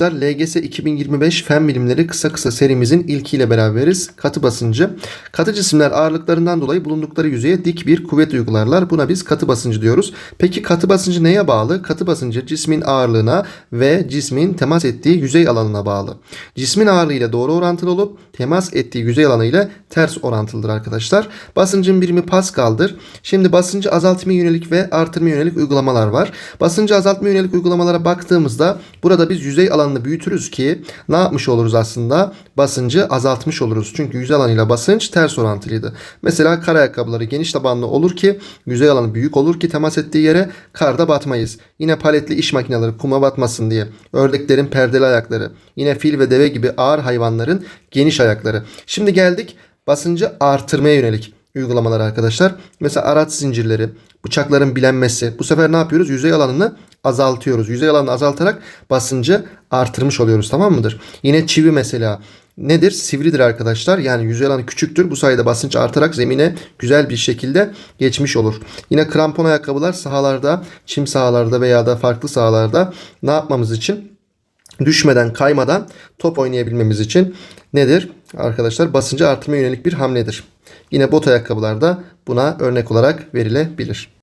Arkadaşlar LGS 2025 Fen Bilimleri kısa kısa serimizin ilkiyle beraberiz. Katı basıncı. Katı cisimler ağırlıklarından dolayı bulundukları yüzeye dik bir kuvvet uygularlar. Buna biz katı basıncı diyoruz. Peki katı basıncı neye bağlı? Katı basıncı cismin ağırlığına ve cismin temas ettiği yüzey alanına bağlı. Cismin ağırlığı ile doğru orantılı olup temas ettiği yüzey alanı ile ters orantılıdır arkadaşlar. Basıncın birimi Pascal'dır. Şimdi basıncı azaltmaya yönelik ve artırmaya yönelik uygulamalar var. Basıncı azaltmaya yönelik uygulamalara baktığımızda burada biz yüzey alanını büyütürüz ki ne yapmış oluruz aslında? Basıncı azaltmış oluruz. Çünkü yüzey alanıyla basınç ters orantılıydı. Mesela kar ayakkabıları geniş tabanlı olur ki yüzey alanı büyük olur ki temas ettiği yere karda batmayız. Yine paletli iş makineleri kuma batmasın diye. Ördeklerin perdeli ayakları. Yine fil ve deve gibi ağır hayvanların geniş ayakları. Şimdi geldik basıncı artırmaya yönelik uygulamalar arkadaşlar. Mesela araç zincirleri, bıçakların bilenmesi. Bu sefer ne yapıyoruz? Yüzey alanını azaltıyoruz. Yüzey alanını azaltarak basıncı artırmış oluyoruz tamam mıdır? Yine çivi mesela nedir? Sivridir arkadaşlar. Yani yüzey alanı küçüktür. Bu sayede basınç artarak zemine güzel bir şekilde geçmiş olur. Yine krampon ayakkabılar sahalarda, çim sahalarda veya da farklı sahalarda ne yapmamız için? düşmeden kaymadan top oynayabilmemiz için nedir? Arkadaşlar basıncı artırmaya yönelik bir hamledir. Yine bot ayakkabılar da buna örnek olarak verilebilir.